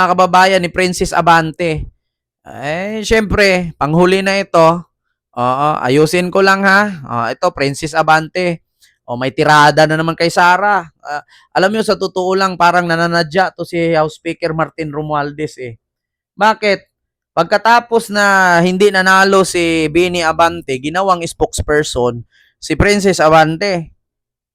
mga kababayan ni Princess Abante. Eh, syempre, panghuli na ito. Oo, ayusin ko lang ha. Oh, ito, Princess Abante. O, may tirada na naman kay Sara. Ah, alam nyo, sa totoo lang, parang nananadya to si House Speaker Martin Romualdez eh. Bakit? Pagkatapos na hindi nanalo si Bini Abante, ginawang spokesperson si Princess Abante.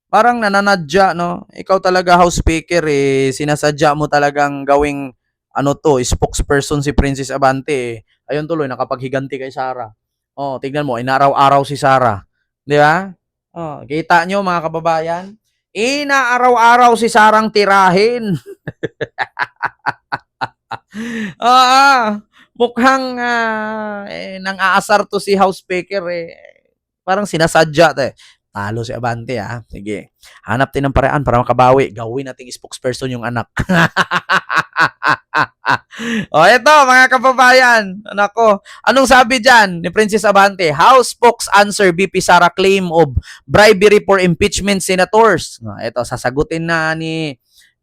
Parang nananadya, no? Ikaw talaga, House Speaker, eh, sinasadya mo talagang gawing ano to, spokesperson si Princess Abante. Eh. Ayun tuloy, nakapaghiganti kay Sara. Oh, tignan mo, inaaraw-araw si Sara. Di ba? Oh, kita nyo mga kababayan? Inaaraw-araw si Sarang tirahin. Oo. mukhang ah, eh, nang aasar to si House Speaker eh. Parang sinasadya eh. Talo si Abante ah. Sige. Hanap din ng paraan para makabawi. Gawin nating spokesperson yung anak. o eto mga kababayan. Nako. Anong sabi dyan ni Princess Abante? House spokes answer BP Sara claim of bribery for impeachment senators. O, eto, sasagutin na ni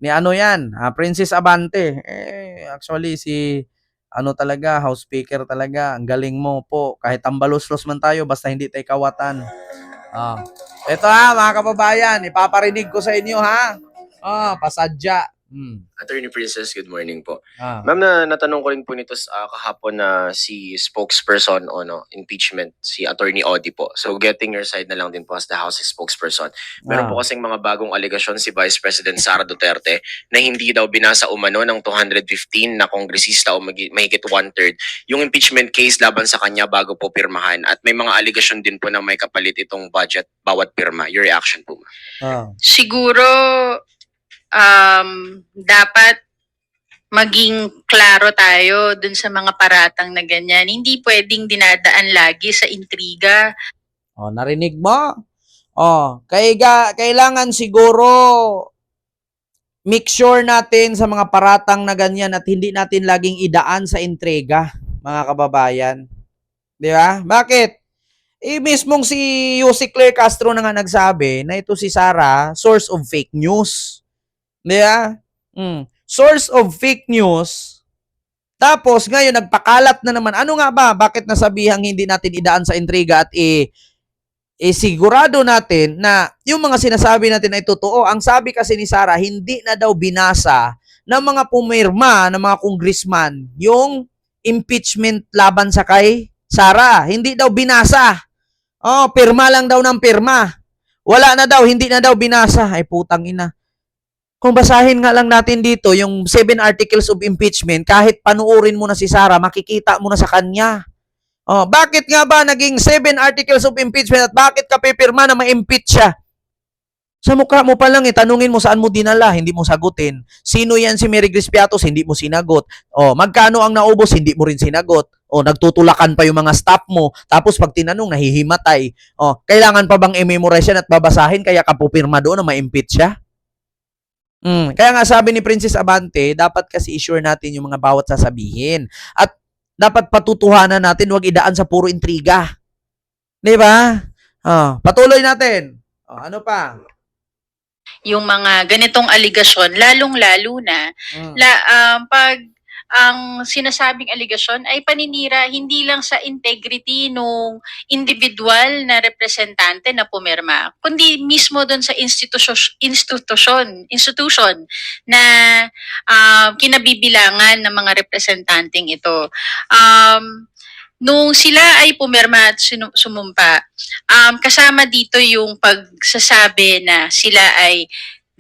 ni ano yan, ah, Princess Abante. Eh, actually, si ano talaga, House Speaker talaga. Ang galing mo po. Kahit tambalos-los man tayo, basta hindi tayo kawatan. Ah. Ito ha, mga kababayan, ipaparinig ko sa inyo ha. Ah, pasadya. Hmm. Attorney Princess, good morning po. Ah. Ma'am, na natanong ko rin po nito sa kahapon na si spokesperson o no, impeachment, si Attorney Odi po. So getting your side na lang din po as the House spokesperson. Meron Ah. po kasing mga bagong alegasyon si Vice President Sara Duterte na hindi daw binasa umano ng 215 na kongresista o mahigit one-third yung impeachment case laban sa kanya bago po pirmahan. At may mga alegasyon din po na may kapalit itong budget bawat pirma. Your reaction po, ma'am? Ah. siguro um, dapat maging klaro tayo dun sa mga paratang na ganyan. Hindi pwedeng dinadaan lagi sa intriga. Oh, narinig mo? Oh, kaya kailangan siguro make sure natin sa mga paratang na ganyan at hindi natin laging idaan sa intriga, mga kababayan. Di ba? Bakit? Eh, mismong si Yussi Claire Castro na nga nagsabi na ito si Sara, source of fake news. Di ba? Mm. Source of fake news. Tapos, ngayon, nagpakalat na naman. Ano nga ba? Bakit nasabihang hindi natin idaan sa intriga at i eh, sigurado natin na yung mga sinasabi natin ay totoo. Ang sabi kasi ni Sara, hindi na daw binasa ng mga pumirma ng mga congressman yung impeachment laban sa kay Sara. Hindi daw binasa. Oh, pirma lang daw ng pirma. Wala na daw, hindi na daw binasa. Ay putang ina. Kung basahin nga lang natin dito yung seven articles of impeachment, kahit panuorin mo na si Sara, makikita mo na sa kanya. Oh, bakit nga ba naging seven articles of impeachment at bakit ka pipirma na ma-impeach siya? Sa mukha mo pa lang eh, tanungin mo saan mo dinala, hindi mo sagutin. Sino yan si Mary Grace Piatos, hindi mo sinagot. Oh, magkano ang naubos, hindi mo rin sinagot. Oh, nagtutulakan pa yung mga staff mo. Tapos pag tinanong, nahihimatay. Oh, kailangan pa bang i-memorize yan at babasahin kaya ka pupirma doon na ma-impeach siya? Mm, kaya nga sabi ni Princess Abante, dapat kasi i-sure natin yung mga bawat sasabihin. At dapat patutuhanan natin, wag idaan sa puro intriga. 'Di ba? Oh, patuloy natin. Oh, ano pa? Yung mga ganitong aligasyon, lalong-lalo na Mm. la, um, pag ang sinasabing aligasyon ay paninira hindi lang sa integrity nung individual na representante na pumirma, kundi mismo doon sa institusyon, institusyon, institution na um, kinabibilangan ng mga representanteng ito. Um, nung sila ay pumirma at sumumpa, um, kasama dito yung pagsasabi na sila ay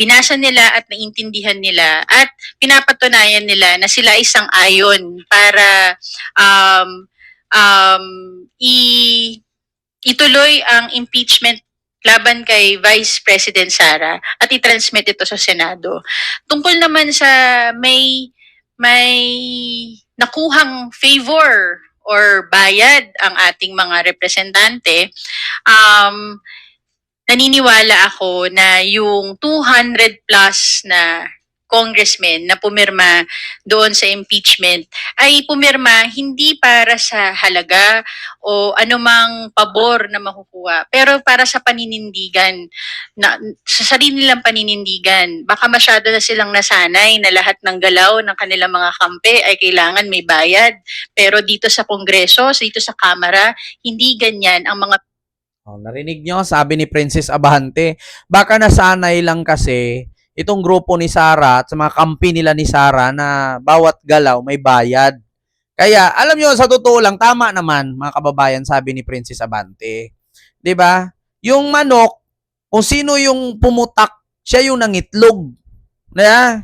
binasa nila at naintindihan nila at pinapatunayan nila na sila ay sang-ayon para um, um, i, ituloy ang impeachment laban kay Vice President Sara at i-transmit ito sa Senado. Tungkol naman sa may may nakuhang favor or bayad ang ating mga representante, um, naniniwala ako na yung 200 plus na congressmen na pumirma doon sa impeachment ay pumirma hindi para sa halaga o anumang pabor na makukuha, pero para sa paninindigan, na, sa sarili nilang paninindigan. Baka masyado na silang nasanay na lahat ng galaw ng kanilang mga kampe ay kailangan may bayad. Pero dito sa Kongreso, dito sa Kamara, hindi ganyan ang mga Oh, narinig nyo, sabi ni Princess Abante, baka nasanay lang kasi itong grupo ni Sara at sa mga kampi nila ni Sara na bawat galaw may bayad. Kaya, alam nyo, sa totoo lang, tama naman, mga kababayan, sabi ni Princess Abante. ba? Yung manok, kung sino yung pumutak, siya yung nangitlog. Na?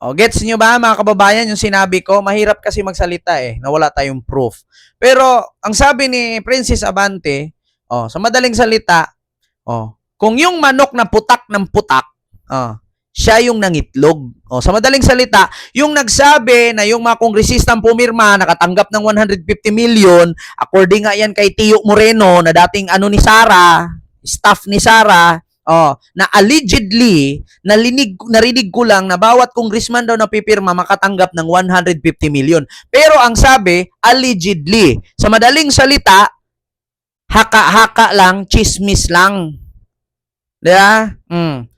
O, gets nyo ba, mga kababayan, yung sinabi ko? Mahirap kasi magsalita eh, na wala tayong proof. Pero, ang sabi ni Princess Abante, oh, sa madaling salita, oh, kung yung manok na putak ng putak, oh, siya yung nangitlog. Oh, sa madaling salita, yung nagsabi na yung mga kongresistang pumirma nakatanggap ng 150 million, according nga yan kay Tio Moreno na dating ano ni Sara, staff ni Sara, oh, na allegedly nalinig narinig ko lang na bawat congressman daw na pipirma makatanggap ng 150 million. Pero ang sabi, allegedly. Sa madaling salita, haka-haka lang, chismis lang. Di ba? Mm.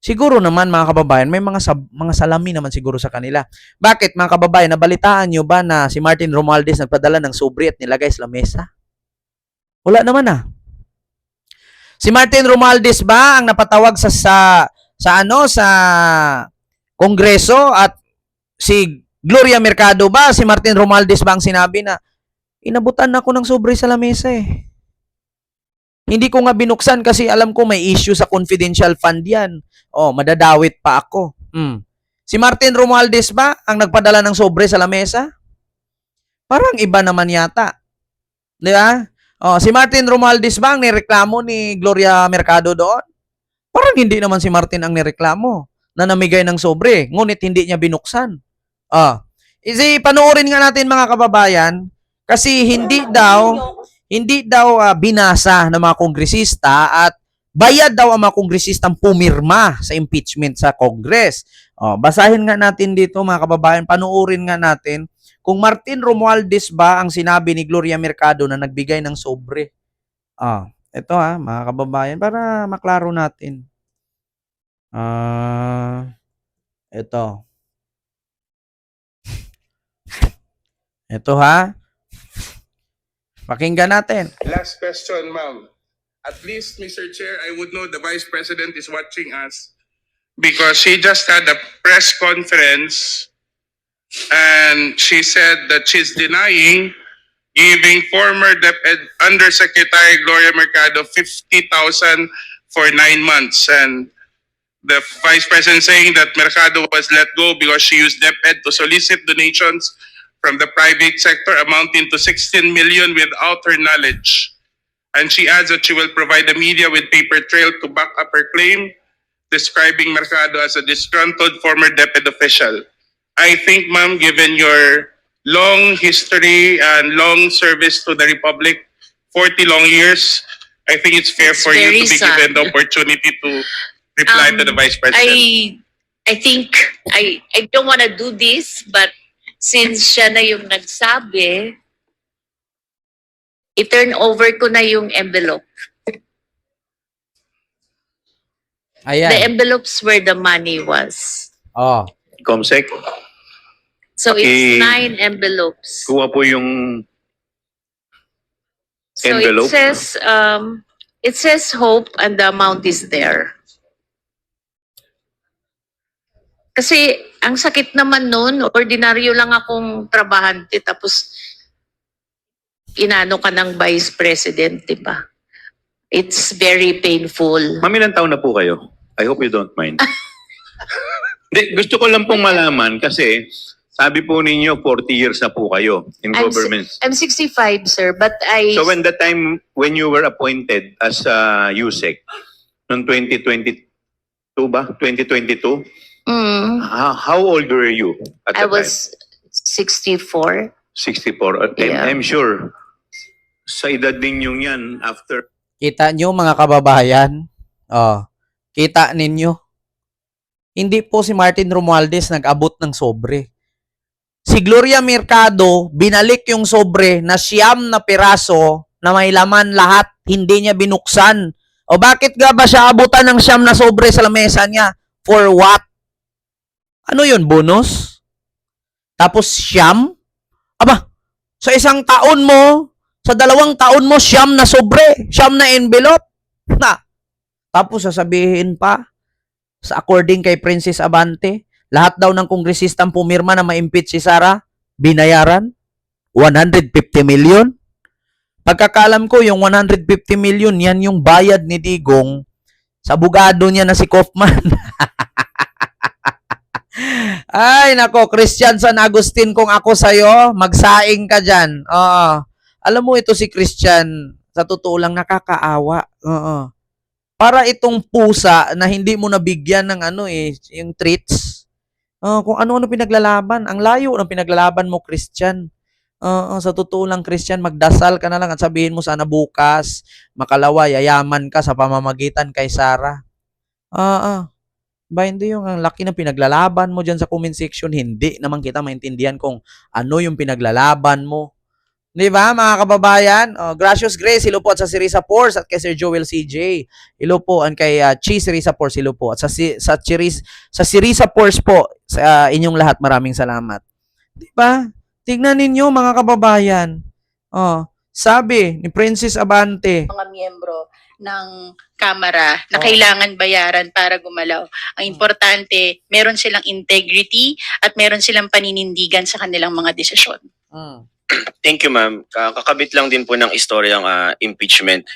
Siguro naman mga kababayan, may mga sab- mga salami naman siguro sa kanila. Bakit mga kababayan, nabalitaan nyo ba na si Martin Romualdez nagpadala ng sobre at nilagay sa lamesa? Wala naman ah. Si Martin Romualdez ba ang napatawag sa sa sa ano sa Kongreso at si Gloria Mercado ba si Martin Romualdez ba ang sinabi na inabutan ako ng sobre sa lamesa eh. Hindi ko nga binuksan kasi alam ko may issue sa confidential fund yan. Oh, madadawit pa ako. Hmm. Si Martin Romualdez ba ang nagpadala ng sobre sa lamesa? Parang iba naman yata. Di ba? Oh, si Martin Romualdez ba ang nireklamo ni Gloria Mercado doon? Parang hindi naman si Martin ang nireklamo na namigay ng sobre, ngunit hindi niya binuksan. Ah. Isi panoorin nga natin mga kababayan kasi hindi daw hindi daw ah, binasa ng mga kongresista at bayad daw ang mga kongresistang pumirma sa impeachment sa Congress. Oh, basahin nga natin dito mga kababayan, panoorin nga natin kung Martin Romualdez ba ang sinabi ni Gloria Mercado na nagbigay ng sobre. Ah, ito ha, mga kababayan, para maklaro natin. Ah, ito. Ito ha. Pakinggan natin. Last question, ma'am. At least, Mr. Chair, I would know the Vice President is watching us because she just had a press conference and she said that she's denying giving former DepEd Undersecretary Gloria Mercado 50,000 for nine months. And the Vice President saying that Mercado was let go because she used DepEd to solicit donations from the private sector amounting to 16 million without her knowledge. And she adds that she will provide the media with paper trail to back up her claim, describing Mercado as a disgruntled former DepEd official. I think, ma'am, given your long history and long service to the Republic, 40 long years, I think it's fair for you to be sad. given the opportunity to reply to Um, the Vice President. I I think I I don't want to do this but since siya na yung nagsabi i-turn over ko na yung envelope. The Ayan. envelopes where the money was. Oh. Comsec, So Okay. it's nine envelopes. kuha po yung So envelope. it says um it says hope and the amount is there. Kasi ang sakit naman noon, ordinaryo lang akong trabahante tapos inano ka ng vice president, di ba? It's very painful. Ma'am, ilang taon na po kayo? I hope you don't mind. Di, gusto ko lang pong malaman kasi sabi po ninyo 40 years na po kayo in I'm government. I'm 65, sir, but I So when the time when you were appointed as uh, USEC noong 2022 ba? 2022? Mm, How, how old were you at I the was 64. time? 64. I'm, Yeah. I'm sure sa edad ninyong yan after Kita nyo mga kababayan? Oh. Kita ninyo? hindi po si Martin Romualdez nag-abot ng sobre. Si Gloria Mercado, binalik yung sobre na siyam na piraso na may laman lahat, hindi niya binuksan. O bakit nga ba siya abutan ng siyam na sobre sa lamesa niya? For what? Ano yun, bonus? Tapos siyam? Aba, sa isang taon mo, sa dalawang taon mo, siyam na sobre, siyam na envelope. Na. Tapos sasabihin pa, sa according kay Princess Abante, lahat daw ng kongresistang pumirma na ma-impeach si Sara, binayaran 150 million. Pagkakalam ko, yung 150 million, yan yung bayad ni Digong sa bugado niya na si Kaufman. Ay, nako, Christian San Agustin, kung ako sa'yo, magsaing ka dyan. Oo. Alam mo, ito si Christian, sa totoo lang, nakakaawa. Oo. Para itong pusa na hindi mo nabigyan ng ano eh, yung treats. Uh, kung ano-ano pinaglalaban. Ang layo ng pinaglalaban mo, Christian. Oo, sa totoo lang, Christian, magdasal ka na lang at sabihin mo sana bukas, makalawa, yayaman ka sa pamamagitan kay Sarah. Oo. Ba, hindi yung ang laki ng pinaglalaban mo dyan sa comment section. Hindi naman kita maintindihan kung ano yung pinaglalaban mo. Di ba, mga kababayan? Oh, Gracious Grace, hello po at sa si Risa Force at kay Sir Joel CJ. Hello po and kay uh, Chi Risa Force, hello po. At sa si sa Chiris sa si Risa Force po sa uh, inyong lahat, maraming salamat. Di ba? Tignan ninyo mga kababayan. Oh, sabi ni Princess Abante, mga miyembro ng Kamara na kailangan bayaran para gumalaw. Ang importante, meron silang integrity at meron silang paninindigan sa kanilang mga desisyon. mm, Thank you, ma'am. Ka- Kakabit lang din po ng istoryang ah, impeachment.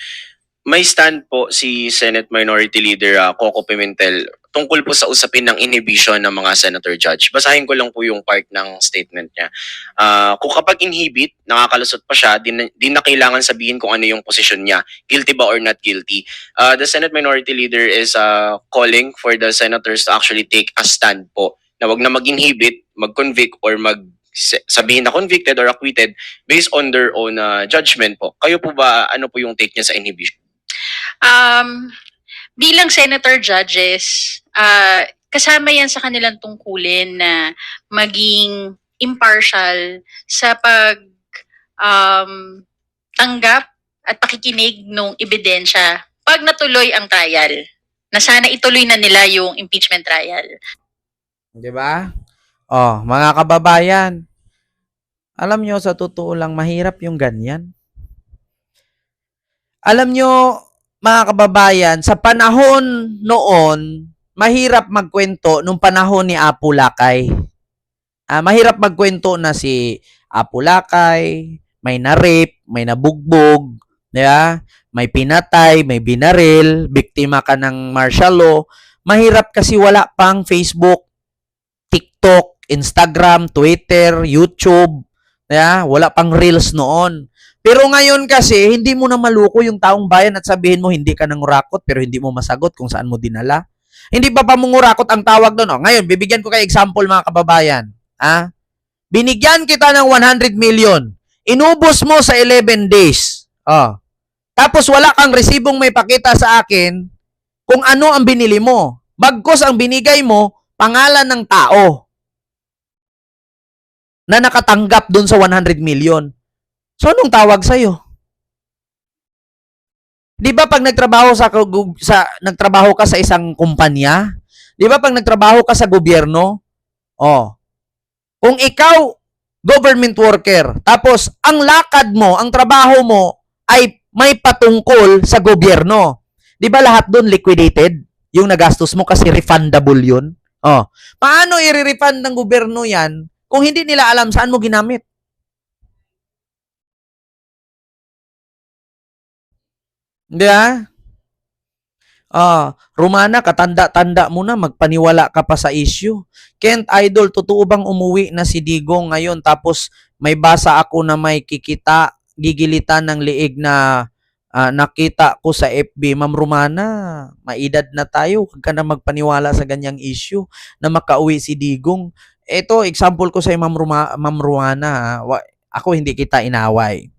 May stand po si Senate Minority Leader ah, Coco Pimentel tungkol po sa usapin ng inhibition ng mga senator judge. Basahin ko lang po yung part ng statement niya. Ah, kung kapag inhibit, nakakalusot pa siya, din, din na kailangan sabihin kung ano yung posisyon niya, guilty ba or not guilty. Ah, the Senate Minority Leader is ah, calling for the senators to actually take a stand po na wag na mag-inhibit, mag-convict or mag sabihin na convicted or acquitted based on their own uh, judgment po. Kayo po ba, ano po yung take niya sa inhibition? Um, bilang senator judges, ah, kasama yan sa kanilang tungkulin na maging impartial sa pag um, tanggap at pakikinig ng ebidensya pag natuloy ang trial. Na sana ituloy na nila yung impeachment trial. Di ba? Oh, mga kababayan, alam nyo, sa totoo lang, mahirap yung ganyan. Alam nyo, mga kababayan, sa panahon noon, mahirap magkwento nung panahon ni Apu Lakay. Ah, mahirap magkwento na si Apu Lakay, may na-rape, may nabugbog, di ba? May pinatay, may binaril, biktima ka ng martial law. Mahirap kasi wala pang Facebook, TikTok, Instagram, Twitter, YouTube. Yeah, wala pang reels noon. Pero ngayon kasi, hindi mo na maluko yung taong bayan at sabihin mo hindi ka nangurakot pero hindi mo masagot kung saan mo dinala. Hindi ba pa mangurakot ang tawag doon? Oh, ngayon, bibigyan ko kayo example mga kababayan. Ah? Binigyan kita ng 100 million. Inubos mo sa 11 days. Oh. Tapos wala kang resibong may pakita sa akin kung ano ang binili mo. Bagkos ang binigay mo, pangalan ng tao na nakatanggap dun sa 100 million. So, anong tawag sa'yo? Di ba pag nagtrabaho sa, sa nagtrabaho ka sa isang kumpanya, di ba pag nagtrabaho ka sa gobyerno, oh, kung ikaw government worker, tapos ang lakad mo, ang trabaho mo ay may patungkol sa gobyerno. Di ba lahat doon liquidated? Yung nagastos mo kasi refundable yun. Oh, paano i-refund ng gobyerno yan kung hindi nila alam saan mo ginamit? Di ba? Ah, Romana, katanda-tanda mo na, magpaniwala ka pa sa issue. Kent Idol, totoo bang umuwi na si Digong ngayon tapos may basa ako na may kikita, gigilitan ng liig na ah, nakita ko sa FB. Ma'am Romana, maedad na tayo, huwag ka na magpaniwala sa ganyang issue na makauwi si Digong. Ito, example ko sa Ma'am, Ma'am Romana. Wa- ako hindi kita inaway.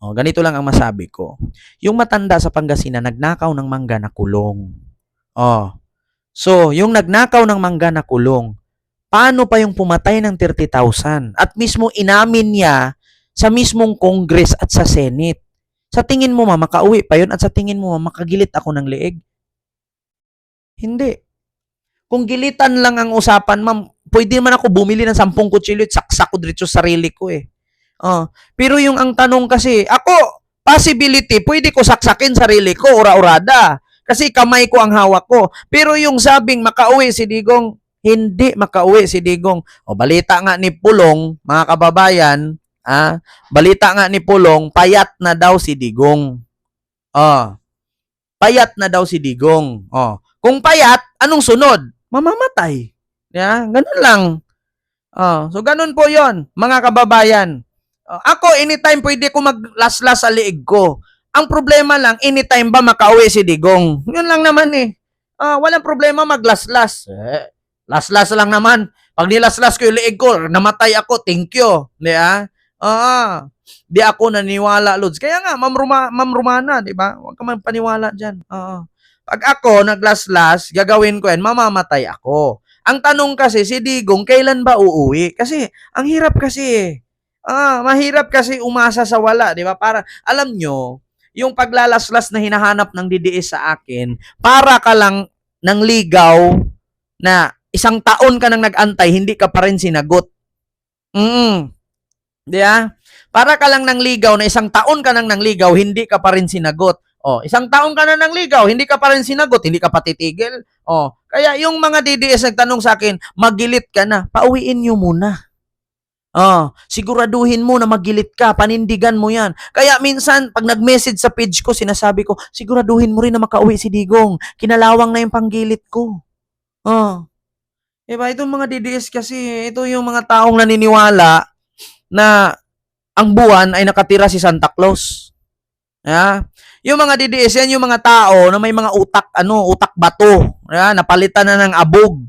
O, ganito lang ang masabi ko. Yung matanda sa Pangasinan, nagnakaw ng mangga na kulong. Oh. So, yung nagnakaw ng mangga na kulong, paano pa yung pumatay ng 30,000? At mismo inamin niya sa mismong Congress at sa Senate. Sa tingin mo, ma, makauwi pa yun? At sa tingin mo, ma, makagilit ako ng leeg? Hindi. Kung gilitan lang ang usapan, ma'am, pwede man ako bumili ng 10 kutsilyo at saksak dito sa sarili ko eh. Oh, pero yung ang tanong kasi, ako, possibility, pwede ko saksakin sarili ko, ura-urada. Kasi kamay ko ang hawak ko. Pero yung sabing makauwi si Digong, hindi makauwi si Digong. O balita nga ni Pulong, mga kababayan, ah, balita nga ni Pulong, payat na daw si Digong. Oh, payat na daw si Digong. Oh, kung payat, anong sunod? Mamamatay. Yeah, ganun lang. Oh, so ganun po 'yon, mga kababayan. Oh, ako anytime pwede ko maglaslas sa liig ko. Ang problema lang, anytime ba makauwi si Digong? Yun lang naman eh. Ah, walang problema maglaslas. Eh, laslas lang naman. Pag nilaslas ko yung liig ko, namatay ako, thank you. Di ba? Ah, di ako naniwala, Lods. Kaya nga, Ma'am, Ruma, Ma'am Romana, di ba? Huwag ka man paniwala dyan. Oo. Pag ako naglaslas, gagawin ko yan, mamamatay ako. Ang tanong kasi, si Digong, kailan ba uuwi? Kasi, ang hirap kasi eh. Ah, mahirap kasi umasa sa wala, di ba? Para, alam nyo, yung paglalaslas na hinahanap ng DDS sa akin, para ka lang ng ligaw na isang taon ka nang nag-antay, hindi ka pa rin sinagot. Mm. Di ba? Para ka lang ng ligaw na isang taon ka nang nangligaw, hindi ka pa rin sinagot. Oh, isang taon ka na nang ligaw, hindi ka pa rin sinagot, hindi ka pa titigil. Oh, kaya yung mga DDS nagtanong sa akin, magilit ka na, pauwiin nyo muna. Oh, siguraduhin mo na magilit ka, panindigan mo yan. Kaya minsan, pag nag-message sa page ko, sinasabi ko, siguraduhin mo rin na makauwi si Digong. Kinalawang na yung panggilit ko. Oh. Diba, itong mga DDS kasi, ito yung mga taong naniniwala na ang buwan ay nakatira si Santa Claus. Yeah? Yung mga DDS, yan yung mga tao na may mga utak, ano, utak bato. Yeah? Napalitan na ng abog.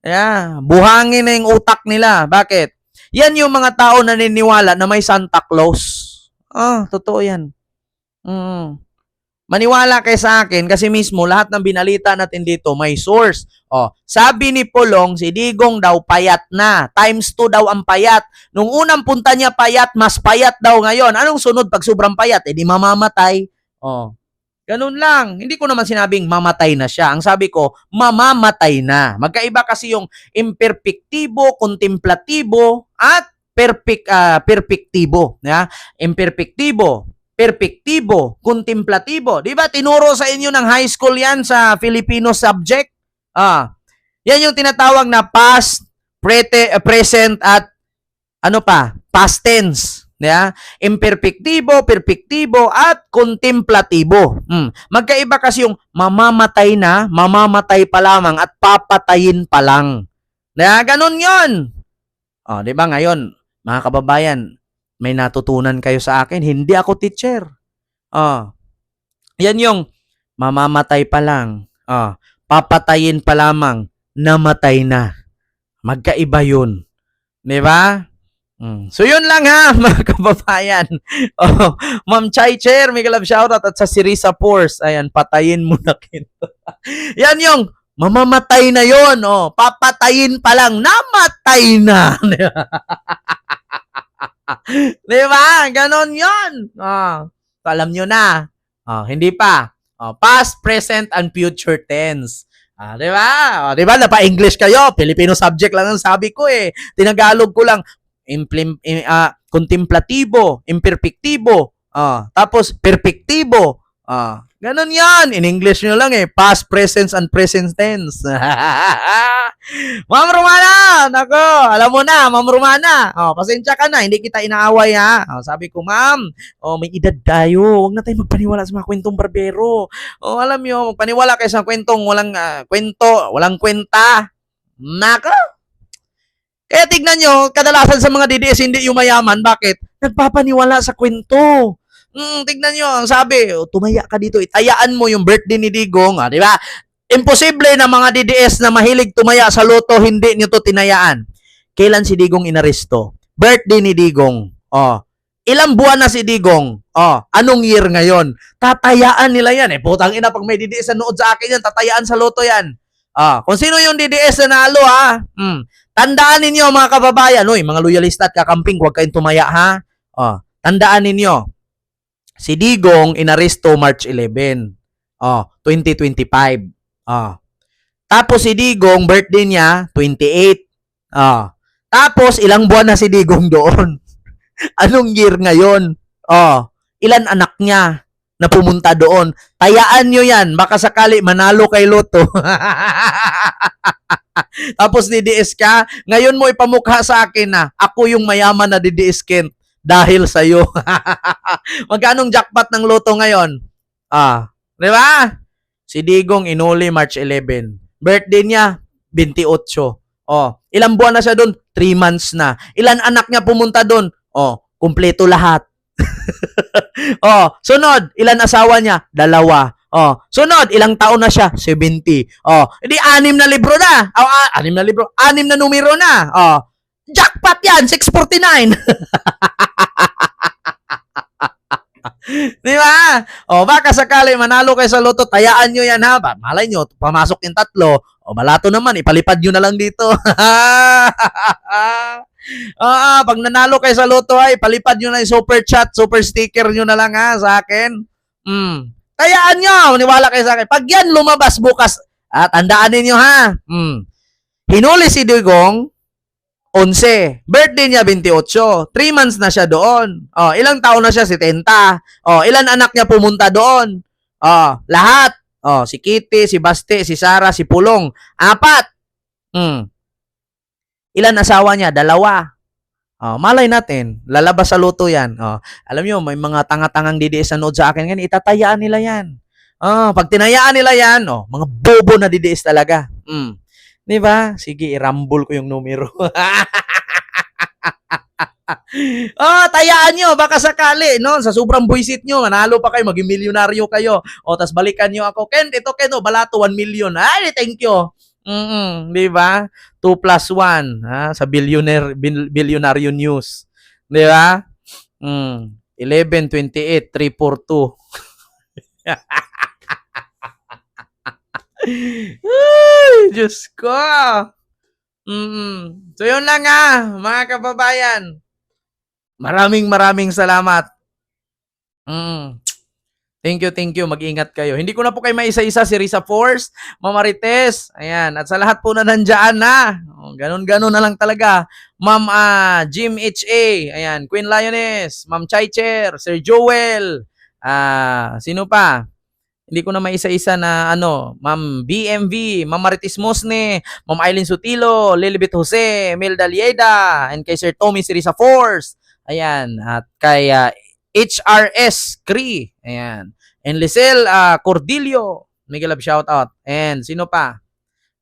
Yeah? Buhangin na yung utak nila. Bakit? Yan yung mga tao na naniniwala na may Santa Claus. Ah, totoo yan. Mm. Maniwala kay sa akin kasi mismo lahat ng binalita natin dito may source. Oh, sabi ni Pulong, si Digong daw payat na. Times 2 daw ang payat. Nung unang punta niya payat, mas payat daw ngayon. Anong sunod pag sobrang payat? Eh di mamamatay. Oh. Ganun lang. Hindi ko naman sinabing mamatay na siya. Ang sabi ko, mamamatay na. Magkaiba kasi yung imperfectibo, contemplatibo, at perfect, ah, perfectibo. Yeah? Imperfectibo, perfectibo, contemplatibo. Di ba? Tinuro sa inyo ng high school yan sa Filipino subject. Ah, yan yung tinatawag na past, prete, present, at ano pa? Past tense. Yeah? Imperfectibo, perfectibo, at contemplatibo. Hmm. Magkaiba kasi yung mamamatay na, mamamatay pa lamang, at papatayin pa lang. Yeah? Ganun yon. Oh, di ba ngayon, mga kababayan, may natutunan kayo sa akin, hindi ako teacher. Oh. Yan yung mamamatay pa lang. Oh, papatayin pa lamang, namatay na. Magkaiba yun. Di ba? Mm. So yun lang ha, mga kababayan. Oh, Ma'am Chai Chair, may love shoutout at sa Sirisa Force. Ayan, patayin mo na kinto. Yan yung mamamatay na yon oh papatayin pa lang namatay na di ba ganon yon oh alam nyo na oh hindi pa oh past present and future tense Ah, di ba? Oh, di ba? Napa-English kayo. Filipino subject lang ang sabi ko eh. Tinagalog ko lang. Implim, im- ah, contemplatibo, imperfectibo, ah, tapos perfectibo. Ah, ganun yan. In English nyo lang eh. Past, present, and present tense. Ma'am Romana! Nako, alam mo na, Ma'am Romana. Oh, pasensya ka na, hindi kita inaaway ha. Oh, sabi ko, Ma'am, oh, may edad tayo. Huwag na tayo magpaniwala sa mga kwentong barbero. Oh, alam nyo, magpaniwala kayo sa kwentong walang ah, kwento, walang kwenta. Nako! Kaya tignan nyo, kadalasan sa mga DDS hindi yung mayaman. Bakit? Nagpapaniwala sa kwento. Mm, tignan nyo, ang sabi, oh, tumaya ka dito, itayaan mo yung birthday ni Digong, ah, di ba? Imposible na mga DDS na mahilig tumaya sa loto, hindi nyo to tinayaan. Kailan si Digong inaresto? Birthday ni Digong. Oh. Ilang buwan na si Digong? Oh, anong year ngayon? Tatayaan nila yan eh. Putang ina, pag may DDS na nood sa akin yan, tatayaan sa loto yan. Ah, kung sino yung DDS na nalo ha. Hmm. Tandaan ninyo mga kababayan, oy, mga loyalista at kakamping, huwag kayong tumaya ha. Ah, tandaan ninyo. Si Digong inaresto March 11. Oh, 2025. Ah. Tapos si Digong birthday niya 28. Ah. Tapos ilang buwan na si Digong doon. Anong year ngayon? Oh, ilan anak niya na pumunta doon? Tayaan nyo yan. Baka sakali manalo kay Loto. Tapos DDS ka, ngayon mo ipamukha sa akin na ako yung mayaman na DDS Kent dahil sa iyo. Magkanong jackpot ng Loto ngayon? Ah, 'di ba? Si Digong inuli March 11. Birthday niya 28. Oh, ilang buwan na siya doon? 3 months na. Ilan anak niya pumunta doon? Oh, kumpleto lahat. oh, sunod, ilan asawa niya? Dalawa. Oh, sunod, ilang taon na siya? 70. Oh, edi anim na libro na. Oh, anim na libro. Anim na numero na. Oh, jackpot yan, 649. Di ba? O, baka sakali manalo kayo sa loto, tayaan nyo yan ha. Malay nyo, pamasok yung tatlo. O, balato naman, ipalipad nyo na lang dito. Oo, pag nanalo kayo sa loto ay palipad nyo na yung super chat, super sticker nyo na lang ha sa akin. Mm. Tayaan nyo, maniwala kayo sa akin. Pag yan lumabas bukas, at tandaan ninyo ha. Mm. Hinuli si Digong, 11. Birthday niya 28. 3 months na siya doon. Oh, ilang taon na siya? 70. Oh, ilan anak niya pumunta doon? Oh, lahat. Oh, si Kitty, si Baste, si Sara, si Pulong. Apat. Hmm. Ilan asawa niya? Dalawa. Oh, malay natin, lalabas sa luto yan. Oh, alam niyo, may mga tanga-tangang DDS na nood sa akin ngayon, itatayaan nila yan. Oh, pag tinayaan nila yan, oh, mga bobo na DDS talaga. Hmm. 'Di ba? Sige, irambol ko yung numero. oh, tayaan nyo, baka sakali, no? Sa sobrang buisit nyo, manalo pa kayo, maging milyonaryo kayo. O, tas balikan nyo ako, Ken, ito, Ken, oh, balato, 1 million. Ay, thank you. Mm di ba? 2 plus 1, ha? Sa billionaire, bil, billionaryo news. Di ba? Mm. 11, 28, 342. Ay, Diyos ko. Mm. So, yun lang ah, mga kababayan. Maraming maraming salamat. Mm. Thank you, thank you. Mag-ingat kayo. Hindi ko na po kayo maisa-isa si Risa Force, Mama Marites. Ayan. At sa lahat po na nandyan na. Oh, ganun-ganun na lang talaga. Ma'am ah, Jim H.A. Ayan. Queen Lioness. Ma'am Chaicher. Sir Joel. Ah, sino pa? Hindi ko na maisa-isa na ano, Ma'am BMV, Ma'am Marites Mosne, Ma'am Eileen Sutilo, Lilibet Jose, Melda Lieda, and kay Sir Tommy Sirisa Force. Ayan, at kay ah, HRS Cree. Ayan. And Lisel uh, Cordillo. Miguel love shout out. And sino pa?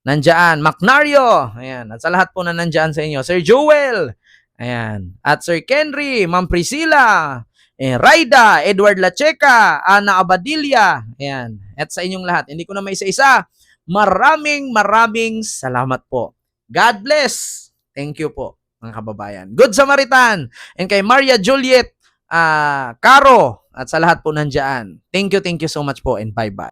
Nandiyan, Macnario. Ayan. At sa lahat po na nandiyan sa inyo. Sir Joel. Ayan. At Sir Kenry, Ma'am Priscilla. Eh, Raida, Edward Lacheca, Ana Abadilla. Ayan. At sa inyong lahat. Hindi ko na maisa-isa. Maraming maraming salamat po. God bless. Thank you po, mga kababayan. Good Samaritan. And kay Maria Juliet ah Caro at sa lahat po nandiyan. Thank you, thank you so much po and bye-bye.